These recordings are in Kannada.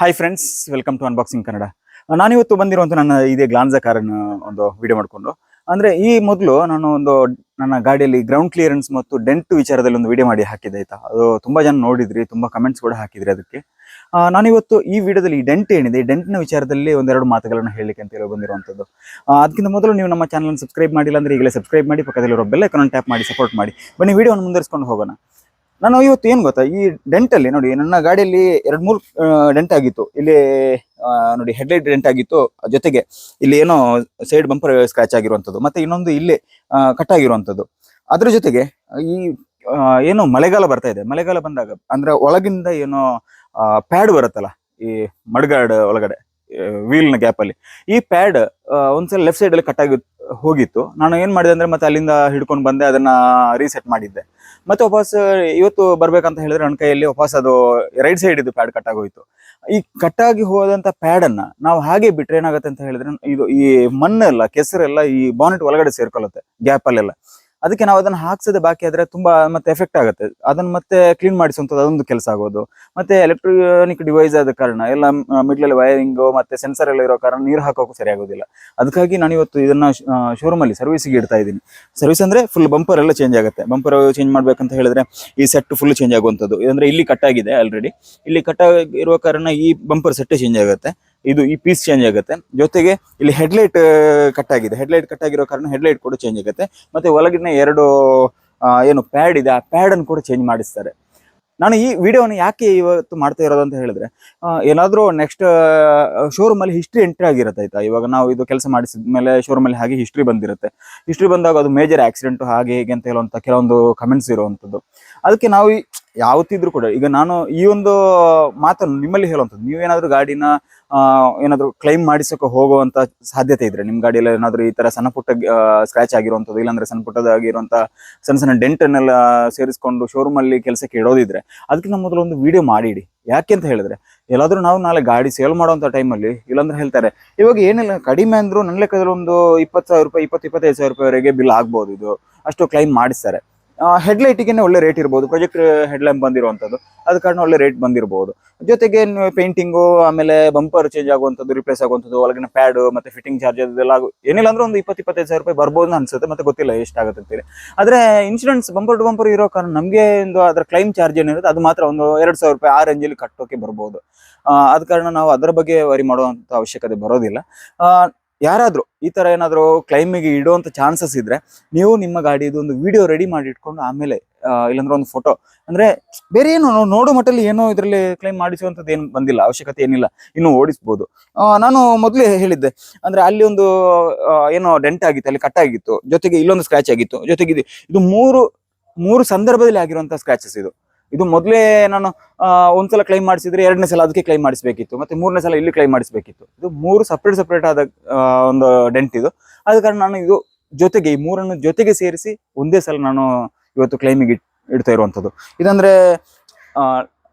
Hi friends welcome to unboxing Kannada ನಾನಿವತ್ತು ಬಂದಿರುವಂಥ ನನ್ನ ಇದೇ ಗ್ಲಾನ್ಸ ಕಾರನ್ನು ಒಂದು ವಿಡಿಯೋ ಮಾಡಿಕೊಂಡು, ಅಂದರೆ ಈ ಮೊದಲು ನಾನು ಒಂದು ನನ್ನ ಗಾಡಿಯಲ್ಲಿ ಗ್ರೌಂಡ್ ಕ್ಲಿಯರೆನ್ಸ್ ಮತ್ತು ಡೆಂಟ್ ವಿಚಾರದಲ್ಲಿ ಒಂದು ವಿಡಿಯೋ ಮಾಡಿ ಹಾಕಿದ್ದೆ, ಆಯಿತಾ? ಅದು ತುಂಬ ಜನ ನೋಡಿದ್ರಿ, ತುಂಬ ಕಮೆಂಟ್ಸ್ ಕೂಡ ಹಾಕಿದ್ರಿ ಅದಕ್ಕೆ. ನಾನಿವತ್ತು ಈ ವಿಡಿಯೋದಲ್ಲಿ ಈ ಡೆಂಟ್ ಏನಿದೆ, ಈ ಡೆಂಟ್ನ ವಿಚಾರದಲ್ಲಿ ಒಂದೆರಡು ಮಾತುಗಳನ್ನು ಹೇಳಲಿಕ್ಕೆ ಅಂತ ಹೇಳಿ ಬಂದಿರುವಂಥದ್ದು. ಅದಕ್ಕಿಂತ ಮೊದಲು ನೀವು ನಮ್ಮ ಚಾನಲ್ನ ಸಬ್ಸ್ಕ್ರೈಬ್ ಮಾಡಿಲ್ಲ ಅಂದ್ರೆ ಈಗಲೇ ಸಬ್ಸ್ಕ್ರೈಬ್ ಮಾಡಿ, ಪಕ್ಕದಲ್ಲಿರೋ ಬೆಲ್ ಐಕಾನ್ ಟ್ಯಾಪ್ ಮಾಡಿ ಸಪೋರ್ಟ್ ಮಾಡಿ. ಬನ್ನಿ ವಿಡಿಯೋವನ್ನು ಮುಂದುವರಿಸ್ಕೊಂಡು ಹೋಗೋಣ. ನಾನು ಇವತ್ತು ಏನು ಗೊತ್ತಾ, ಈ ಡೆಂಟ್ ಅಲ್ಲಿ ನೋಡಿ, ನನ್ನ ಗಾಡಿಯಲ್ಲಿ ಎರಡು ಮೂರು ಡೆಂಟ್ ಆಗಿತ್ತು. ಇಲ್ಲಿ ನೋಡಿ ಹೆಡ್ಲೈಟ್ ಡೆಂಟ್ ಆಗಿತ್ತು. ಜೊತೆಗೆ ಇಲ್ಲಿ ಏನೋ ಸೈಡ್ ಬಂಪರ್ ಸ್ಕ್ರಾಚ್ ಆಗಿರುವಂಥದ್ದು ಮತ್ತೆ ಇನ್ನೊಂದು ಇಲ್ಲಿ ಕಟ್ ಆಗಿರುವಂತದ್ದು. ಅದ್ರ ಜೊತೆಗೆ ಈ ಏನು ಮಳೆಗಾಲ ಬರ್ತಾ ಇದೆ. ಮಳೆಗಾಲ ಬಂದಾಗ, ಅಂದ್ರೆ ಒಳಗಿಂದ ಏನೋ ಪ್ಯಾಡ್ ಬರುತ್ತಲ್ಲ, ಈ ಮಡ್ಗಾಡ್ ಒಳಗಡೆ ವೀಲ್ನ ಗ್ಯಾಪ್ ಅಲ್ಲಿ. ಈ ಪ್ಯಾಡ್ ಒಂದ್ಸಲ ಲೆಫ್ಟ್ ಸೈಡ್ ಅಲ್ಲಿ ಕಟ್ ಹೋಗಿತ್ತು. ನಾನು ಏನ್ ಮಾಡಿದೆ ಅಂದ್ರೆ ಮತ್ತೆ ಅಲ್ಲಿಂದ ಹಿಡ್ಕೊಂಡು ಬಂದೆ, ಅದನ್ನ ರೀಸೆಟ್ ಮಾಡಿದ್ದೆ. ಮತ್ತೆ ವಾಪಸ್ ಇವತ್ತು ಬರ್ಬೇಕಂತ ಹೇಳಿದ್ರೆ ನನ್ನ ಕೈಯಲ್ಲಿ ವಾಪಸ್ ಅದು ರೈಟ್ ಸೈಡ್ ಇದು ಪ್ಯಾಡ್ ಕಟ್ ಆಗೋಯ್ತು. ಈ ಕಟ್ ಆಗಿ ಹೋದಂತ ಪ್ಯಾಡ್ ಅನ್ನ ನಾವು ಹಾಗೆ ಬಿಟ್ರೆ ಏನಾಗುತ್ತೆ ಅಂತ ಹೇಳಿದ್ರೆ, ಇದು ಈ ಮಣ್ಣೆಲ್ಲ, ಕೆಸರೆಲ್ಲ ಈ ಬಾನೆಟ್ ಒಳಗಡೆ ಸೇರ್ಕೊಳ್ಳುತ್ತೆ ಗ್ಯಾಪ್ ಅಲ್ಲೆಲ್ಲ. ಅದಕ್ಕೆ ನಾವು ಅದನ್ನ ಹಾಕ್ಸದೆ ಬಾಕಿ ಆದ್ರೆ ತುಂಬಾ ಮತ್ತೆ ಎಫೆಕ್ಟ್ ಆಗುತ್ತೆ. ಅದನ್ನ ಮತ್ತೆ ಕ್ಲೀನ್ ಮಾಡಿಸುವಂಥದ್ದು ಅದೊಂದು ಕೆಲಸ ಆಗೋದು. ಮತ್ತೆ ಎಲೆಕ್ಟ್ರಾನಿಕ್ ಡಿವೈಸ್ ಆದ ಕಾರಣ, ಎಲ್ಲ ಮಿಡ್ಲಲ್ಲಿ ವೈರಿಂಗ್ ಮತ್ತೆ ಸೆನ್ಸರ್ ಎಲ್ಲ ಇರೋ ಕಾರಣ ನೀರು ಹಾಕೋಕ್ಕೂ ಸರಿ ಆಗೋದಿಲ್ಲ. ಅದಕ್ಕಾಗಿ ನಾನು ಇವತ್ತು ಇದನ್ನ ಶೋರೂಮ್ ಅಲ್ಲಿ ಸರ್ವಿಸ್ಗೆ ಇಡ್ತಾ ಇದ್ದೀನಿ. ಸರ್ವಿಸ್ ಅಂದ್ರೆ ಫುಲ್ ಬಂಪರ್ ಎಲ್ಲ ಚೇಂಜ್ ಆಗುತ್ತೆ. ಬಂಪರ್ ಚೇಂಜ್ ಮಾಡ್ಬೇಕಂತ ಹೇಳಿದ್ರೆ ಈ ಸೆಟ್ ಫುಲ್ ಚೇಂಜ್ ಆಗುವಂಥದ್ದು. ಅಂದ್ರೆ ಇಲ್ಲಿ ಕಟ್ ಆಗಿದೆ ಆಲ್ರೆಡಿ ಇಲ್ಲಿ ಕಟ್ ಇರುವ ಕಾರಣ ಈ ಬಂಪರ್ ಸೆಟ್ ಚೇಂಜ್ ಆಗುತ್ತೆ. ಇದು ಈ ಪೀಸ್ ಚೇಂಜ್ ಆಗುತ್ತೆ. ಜೊತೆಗೆ ಇಲ್ಲಿ ಹೆಡ್ಲೈಟ್ ಕಟ್ ಆಗಿದೆ. ಹೆಡ್ಲೈಟ್ ಕಟ್ ಆಗಿರೋ ಕಾರಣ ಹೆಡ್ಲೈಟ್ ಕೂಡ ಚೇಂಜ್ ಆಗುತ್ತೆ. ಮತ್ತೆ ಒಳಗಿನ ಎರಡು ಏನು ಪ್ಯಾಡ್ ಇದೆ, ಆ ಪ್ಯಾಡ್ ಅನ್ನು ಕೂಡ ಚೇಂಜ್ ಮಾಡಿಸ್ತಾರೆ. ನಾನು ಈ ವಿಡಿಯೋನ ಯಾಕೆ ಇವತ್ತು ಮಾಡ್ತಾ ಇರೋದು ಅಂತ ಹೇಳಿದ್ರೆ ಏನಾದರೂ ನೆಕ್ಸ್ಟ್ ಶೋರೂಮ್ ಅಲ್ಲಿ ಹಿಸ್ಟ್ರಿ ಎಂಟ್ರಿ ಆಗಿರುತ್ತೆ ಆಯ್ತಾ? ಇವಾಗ ನಾವು ಇದು ಕೆಲಸ ಮಾಡಿಸಿದ ಮೇಲೆ ಶೋರೂಮ್ ಅಲ್ಲಿ ಹಾಗೆ ಹಿಸ್ಟ್ರಿ ಬಂದಿರುತ್ತೆ. ಹಿಸ್ಟ್ರಿ ಬಂದಾಗ ಅದು ಮೇಜರ್ ಆಕ್ಸಿಡೆಂಟ್ ಹಾಗೆ ಹೀಗೆ ಅಂತ ಹೇಳುವಂತ ಕೆಲವೊಂದು ಕಮೆಂಟ್ಸ್ ಇರುವಂಥದ್ದು. ಅದಕ್ಕೆ ನಾವು ಯಾವತ್ತಿದ್ರು ಕೂಡ, ಈಗ ನಾನು ಈ ಒಂದು ಮಾತನ್ನು ನಿಮ್ಮಲ್ಲಿ ಹೇಳುವಂಥದ್ದು. ನೀವೇನಾದ್ರೂ ಗಾಡಿನ ಏನಾದ್ರೂ ಕ್ಲೈಮ್ ಮಾಡಿಸೋಕೆ ಹೋಗುವಂತ ಸಾಧ್ಯತೆ ಇದ್ರೆ ನಿಮ್ ಗಾಡಿಯಲ್ಲಿ ಏನಾದ್ರೂ ಈ ತರ ಸಣ್ಣ ಪುಟ್ಟ ಸ್ಕ್ರಾಚ್ ಆಗಿರುವಂಥದ್ದು, ಇಲ್ಲಾಂದ್ರೆ ಸಣ್ಣ ಪುಟ್ಟದಾಗಿರುವಂತ ಸಣ್ಣ ಸಣ್ಣ ಡೆಂಟ್ ಅನ್ನೆಲ್ಲ ಸೇರಿಸ್ಕೊಂಡು ಶೋರೂಮ್ ಅಲ್ಲಿ ಕೆಲಸಕ್ಕೆ ಇಡೋದಿದ್ರೆ ಅದಕ್ಕಿಂತ ಮೊದಲು ಒಂದು ವಿಡಿಯೋ ಮಾಡಿಡಿ. ಯಾಕೆ ಅಂತ ಹೇಳಿದ್ರೆ, ಎಲ್ಲಾದ್ರೂ ನಾವು ನಾಳೆ ಗಾಡಿ ಸೇಲ್ ಮಾಡುವಂಥ ಟೈಮಲ್ಲಿ ಇಲ್ಲಾಂದ್ರೆ ಹೇಳ್ತಾರೆ, ಇವಾಗ ಏನಿಲ್ಲ, ಕಡಿಮೆ ಅಂದ್ರೂ ನನ್ನ ಲೆಕ್ಕದಲ್ಲಿ ಒಂದು ಇಪ್ಪತ್ತು ಸಾವಿರ ರೂಪಾಯಿ, ಇಪ್ಪತ್ತು, ಇಪ್ಪತ್ತೈದು ಸಾವಿರ ರೂಪಾಯಿವರೆಗೆ ಬಿಲ್ ಆಗ್ಬೋದು ಇದು. ಅಷ್ಟು ಕ್ಲೈಮ್ ಮಾಡಿಸ್ತಾರೆ. ಹೆಡ್ಲೈಟಿಗೆ ಒಳ್ಳೆ ರೇಟ್ ಇರ್ಬೋದು ಪ್ರೊಜೆಕ್ಟ್ ಹೆಡ್ಲೈಟ್ ಬಂದಿರುವಂಥದ್ದು. ಅದ ಕಾರಣ ಒಳ್ಳೆ ರೇಟ್ ಬಂದಿರಬಹುದು ಜೊತೆಗೆ ಪೇಂಟಿಂಗು ಆಮೇಲೆ ಬಂಪರ್ ಚೇಂಜ್ ಆಗುವಂಥದ್ದು ರಿಪ್ಲೇಸ್ ಆಗುವಂಥದ್ದು, ಒಳಗಿನ ಪ್ಯಾಡ್ ಮತ್ತೆ ಫಿಟ್ಟಿಂಗ್ ಚಾರ್ಜ್ ಅದೆಲ್ಲ ಏನಿಲ್ಲ ಅಂದ್ರೆ ಒಂದು ಇಪ್ಪತ್ತು ಇಪ್ಪತ್ತೈದು ಸಾವಿರ ರೂಪಾಯಿ ಬರ್ಬೋದು ಅನ್ಸುತ್ತೆ, ಮತ್ತೆ ಗೊತ್ತಿಲ್ಲ ಎಷ್ಟಾಗುತ್ತೆ ಅಂತೇಳಿ ಆದ್ರೆ ಇನ್ಶೂರೆನ್ಸ್ ಬಂಪರ್ ಟು ಬಂಪರ್ ಇರೋ ಕಾರಣ ನಮಗೆ ಒಂದು ಅದರ ಕ್ಲೈಮ್ ಚಾರ್ಜ್ ಏನಿರುತ್ತೆ, ಅದು ಮಾತ್ರ ಒಂದು ಎರಡು ಸಾವಿರ ರೂಪಾಯಿ ಆ ರೇಂಜಲ್ಲಿ ಕಟ್ಟೋಕೆ ಬರ್ಬೋದು. ಆದ ಕಾರಣ ನಾವು ಅದರ ಬಗ್ಗೆ ವರಿ ಮಾಡುವಂತ ಅವಶ್ಯಕತೆ ಬರೋದಿಲ್ಲ. ಯಾರಾದ್ರೂ ಈ ತರ ಏನಾದ್ರು ಕ್ಲೈಮಿಗೆ ಇಡುವಂತ ಚಾನ್ಸಸ್ ಇದ್ರೆ ನೀವು ನಿಮ್ಮ ಗಾಡಿದು ಒಂದು ವಿಡಿಯೋ ರೆಡಿ ಮಾಡಿ ಇಟ್ಕೊಂಡು ಆಮೇಲೆ ಇಲ್ಲಂದ್ರೆ ಒಂದು ಫೋಟೋ ಅಂದ್ರೆ ಬೇರೆ ಏನು ನೋಡೋ ಮಟ್ಟಲ್ಲಿ ಏನೋ ಇದರಲ್ಲಿ ಕ್ಲೈಮ್ ಮಾಡಿಸುವಂತದ್ದು ಏನು ಬಂದಿಲ್ಲ, ಅವಶ್ಯಕತೆ ಏನಿಲ್ಲ, ಇನ್ನು ಓಡಿಸ್ಬೋದು. ನಾನು ಮೊದಲೇ ಹೇಳಿದ್ದೆ, ಅಂದ್ರೆ ಅಲ್ಲಿ ಒಂದು ಏನೋ ಡೆಂಟ್ ಆಗಿತ್ತು, ಅಲ್ಲಿ ಕಟ್ ಆಗಿತ್ತು, ಜೊತೆಗೆ ಇಲ್ಲೊಂದು ಸ್ಕ್ರಾಚ್ ಆಗಿತ್ತು, ಜೊತೆಗೆ ಇದು ಇದು ಮೂರು ಮೂರು ಸಂದರ್ಭದಲ್ಲಿ ಆಗಿರುವಂತ ಸ್ಕ್ರಾಚಸ್ ಇದು. ಇದು ಮೊದಲೇ ನಾನು ಒಂದ್ಸಲ ಕ್ಲೈಮ್ ಮಾಡಿಸಿದ್ರೆ ಎರಡನೇ ಸಲ ಅದಕ್ಕೆ ಕ್ಲೈಮ್ ಮಾಡಿಸಬೇಕಿತ್ತು. ಮತ್ತೆ ಮೂರನೇ ಸಲ ಇಲ್ಲಿ ಕ್ಲೈಮ್ ಮಾಡಿಸಬೇಕಿತ್ತು. ಇದು ಮೂರು ಸಪ್ರೇಟ್ ಸಪ್ರೇಟ್ ಆದ ಒಂದು ಡೆಂಟ್ ಇದು. ಆದ ಕಾರಣ ನಾನು ಇದು ಜೊತೆಗೆ, ಈ ಮೂರನ್ನು ಜೊತೆಗೆ ಸೇರಿಸಿ ಒಂದೇ ಸಲ ನಾನು ಇವತ್ತು ಕ್ಲೈಮಿಗೆ ಇಡ್ತಾ ಇರುವಂಥದ್ದು. ಇದಂದ್ರೆ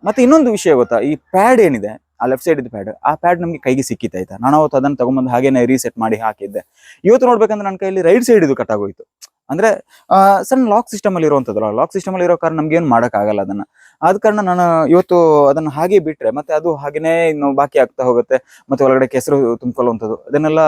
ಮತ್ತೆ ಇನ್ನೊಂದು ವಿಷಯ ಗೊತ್ತಾ? ಈ ಪ್ಯಾಡ್ ಏನಿದೆ? ಆ ಲೆಫ್ಟ್ ಸೈಡ್ ಪ್ಯಾಡ್ ಆ ಪ್ಯಾಡ್ ನಮಗೆ ಕೈಗೆ ಸಿಕ್ಕಿತ್ತಾಯ್ತಾ ನಾನು ಅವತ್ತು ಅದನ್ನು ತಗೊಂಬಂದು ಹಾಗೇನೆ ರೀಸೆಟ್ ಮಾಡಿ ಹಾಕಿದ್ದೆ. ಇವತ್ತು ನೋಡ್ಬೇಕಂದ್ರೆ ನನ್ನ ಕೈಯಲ್ಲಿ ರೈಟ್ ಸೈಡ್ ಇದು ಕಟ್ ಆಗೋಯ್ತು. ಅಂದ್ರೆ ಸಣ್ಣ ಲಾಕ್ ಸಿಸ್ಟಮ್ ಅಲ್ಲಿ ಇರುವಂತದ್ದಲ್ಲ ಲಾಕ್ ಸಿಸ್ಟಮ್ ಅಲ್ಲಿ ಇರೋ ಕಾರಣ ನಮ್ಗೆ ಏನು ಆಗಲ್ಲ ಅದನ್ನ. ಆದ ಕಾರಣ ನಾನು ಇವತ್ತು ಅದನ್ನ ಹಾಗೆ ಬಿಟ್ರೆ, ಮತ್ತೆ ಅದು ಹಾಗೇನೆ ಇನ್ನು ಬಾಕಿ ಆಗ್ತಾ ಹೋಗುತ್ತೆ, ಮತ್ತೆ ಒಳಗಡೆ ಕೆಸರು ತುಂಬಿಕೊಳ್ಳುವಂಥದ್ದು, ಅದನ್ನೆಲ್ಲ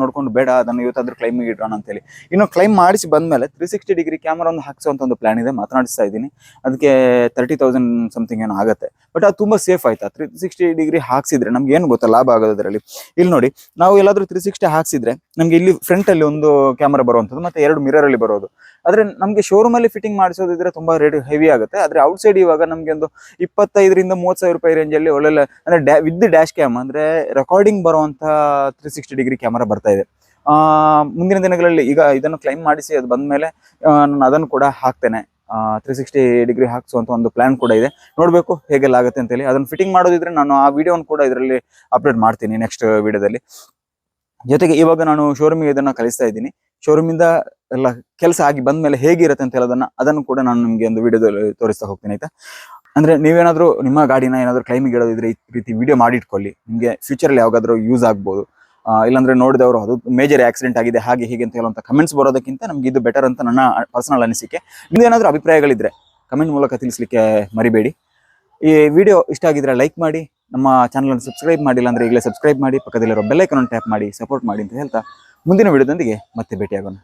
ನೋಡ್ಕೊಂಡು ಬೇಡ, ಅದನ್ನು ಇವತ್ತು ಅದ್ರ ಕ್ಲೈಮಿಗೆ ಇಡೋಣ ಅಂತೇಳಿ. ಇನ್ನು ಕ್ಲೈಮ್ ಮಾಡಿಸಿ ಬಂದ್ಮೇಲೆ ತ್ರೀ ಸಿಕ್ಸ್ಟಿ ಡಿಗ್ರಿ ಕ್ಯಾಮರಾ ಒಂದು ಹಾಕ್ಸುವಂತ ಒಂದು ಪ್ಲಾನ್ ಇದೆ, ಮಾತನಾಡಿಸ್ತಾ ಇದ್ದೀನಿ. ಅದಕ್ಕೆ ತರ್ಟಿ ತೌಸಂಡ್ ಸಮಥಿಂಗ್ ಏನೋ ಆಗುತ್ತೆ. ಬಟ್ ಅದು ತುಂಬಾ ಸೇಫ್ ಆಯ್ತಾ. ತ್ರೀ ಸಿಕ್ಸ್ಟಿ ಡಿಗ್ರಿ ಹಾಕ್ಸಿದ್ರೆ ನಮ್ಗೆ ಏನು ಗೊತ್ತಾ ಲಾಭ ಆಗೋದ್ರಲ್ಲಿ? ಇಲ್ಲಿ ನೋಡಿ, ನಾವು ಎಲ್ಲಾದ್ರೂ ತ್ರೀ ಸಿಕ್ಸ್ಟಿ ಹಾಕ್ಸಿದ್ರೆ, ನಮ್ಗೆ ಇಲ್ಲಿ ಫ್ರಂಟ್ ಅಲ್ಲಿ ಒಂದು ಕ್ಯಾಮರಾ ಬರುವಂಥದ್ದು, ಮತ್ತೆ ಎರಡು ಮಿರರ್ ಅಲ್ಲಿ ಬರೋದು. ಆದ್ರೆ ನಮಗೆ ಶೋರೂಮ್ ಅಲ್ಲಿ ಫಿಟ್ಟಿಂಗ್ ಮಾಡಿಸೋದಿದ್ರೆ ತುಂಬಾ ರೇಟ್ ಹೆವಿ ಆಗುತ್ತೆ. ಆದ್ರೆ ಔಟ್ ಸೈಡ್ ಇವಾಗ ನಮಗೆ ಒಂದು ಇಪ್ಪತ್ತೈದರಿಂದ ಮೂವತ್ ಸಾವಿರ ರೂಪಾಯಿ ರೇಂಜ್ ಅಲ್ಲಿ ಒಳ್ಳೆ ಅಂದ್ರೆ ವಿತ್ ಡ್ಯಾಶ್ ಕ್ಯಾಮ್ ಅಂದ್ರೆ ರೆಕಾರ್ಡಿಂಗ್ ಬರುವಂತ ತ್ರೀ ಸಿಕ್ಸ್ಟಿ ಡಿಗ್ರಿ ಕ್ಯಾಮರಾ ಬರ್ತಾ ಇದೆ. ಮುಂದಿನ ದಿನಗಳಲ್ಲಿ ಈಗ ಇದನ್ನು ಕ್ಲೈಮ್ ಮಾಡಿಸಿ ಅದು ಬಂದ ಮೇಲೆ ನಾನು ಅದನ್ನು ಕೂಡ ಹಾಕ್ತೇನೆ. ತ್ರೀ ಸಿಕ್ಸ್ಟಿ ಡಿಗ್ರಿ ಹಾಕ್ಸುವಂತ ಒಂದು ಪ್ಲಾನ್ ಕೂಡ ಇದೆ. ನೋಡ್ಬೇಕು ಹೇಗೆಲ್ಲ ಆಗುತ್ತೆ ಅಂತೇಳಿ. ಅದನ್ನ ಫಿಟ್ಟಿಂಗ್ ಮಾಡೋದಿದ್ರೆ ನಾನು ಆ ವಿಡಿಯೋನ ಕೂಡ ಇದರಲ್ಲಿ ಅಪ್ಲೋಡ್ ಮಾಡ್ತೀನಿ ನೆಕ್ಸ್ಟ್ ವಿಡಿಯೋದಲ್ಲಿ ಜೊತೆಗೆ ಇವಾಗ ನಾನು ಶೋರೂಮಿಗೆ ಇದನ್ನ ಕಲಿಸ್ತಾ ಇದ್ದೀನಿ. ಶೋರೂಮಿಂದ ಎಲ್ಲ ಕೆಲಸ ಆಗಿ ಬಂದ್ಮೇಲೆ ಹೇಗಿರುತ್ತೆ ಅಂತ ಹೇಳೋದನ್ನ ಅದನ್ನು ಕೂಡ ನಾನು ನಿಮಗೆ ಒಂದು ವಿಡಿಯೋದಲ್ಲಿ ತೋರಿಸ್ತಾ ಹೋಗ್ತೀನಿ ಆಯ್ತಾ? ಅಂದ್ರೆ ನೀವೇನಾದ್ರೂ ನಿಮ್ಮ ಗಾಡಿನ ಏನಾದ್ರೂ ಕ್ಲೈಮಿಗೆ ಇಡೋದಿದ್ರೆ ಈ ರೀತಿ ವಿಡಿಯೋ ಮಾಡಿಟ್ಕೊಳ್ಳಿ. ನಿಮಗೆ ಫ್ಯೂಚರ್ ಅಲ್ಲಿ ಯಾವಾಗಾದ್ರೂ ಯೂಸ್ ಆಗ್ಬೋದು. ಇಲ್ಲಾಂದ್ರೆ ನೋಡಿದವರು ಅದು ಮೇಜರ್ ಆಕ್ಸಿಡೆಂಟ್ ಆಗಿದೆ, ಹಾಗೆ ಹೀಗೆ ಅಂತ ಹೇಳುವಂತ ಕಮೆಂಟ್ಸ್ ಬರೋದಕ್ಕಿಂತ ನಮ್ಗೆ ಇದು ಬೆಟರ್ ಅಂತ ನನ್ನ ಪರ್ಸನಲ್ ಅನಿಸಿಕೆ. ನಿಮ್ದೇನಾದ್ರೂ ಅಭಿಪ್ರಾಯಗಳಿದ್ರೆ ಕಮೆಂಟ್ ಮೂಲಕ ತಿಳಿಸ್ಲಿಕ್ಕೆ ಮರಿಬೇಡಿ. ಈ ವಿಡಿಯೋ ಇಷ್ಟ ಆಗಿದ್ರೆ ಲೈಕ್ ಮಾಡಿ, ನಮ್ಮ ಚಾನಲ್ ಸಬ್ಸ್ಕ್ರೈಬ್ ಮಾಡಿಲ್ಲ ಅಂದ್ರೆ ಈಗಲೇ ಸಬ್ಸ್ಕ್ರೈಬ್ ಮಾಡಿ, ಪಕ್ಕದಲ್ಲಿರೋ ಬೆಲ್ಲೈಕನ್ ಟ್ಯಾಪ್ ಮಾಡಿ ಸಪೋರ್ಟ್ ಮಾಡಿ ಅಂತ ಹೇಳ್ತಾ. ಮುಂದಿನ ವಿಡಿಯೋದೊಂದಿಗೆ ಮತ್ತೆ ಭೇಟಿಯಾಗೋಣ.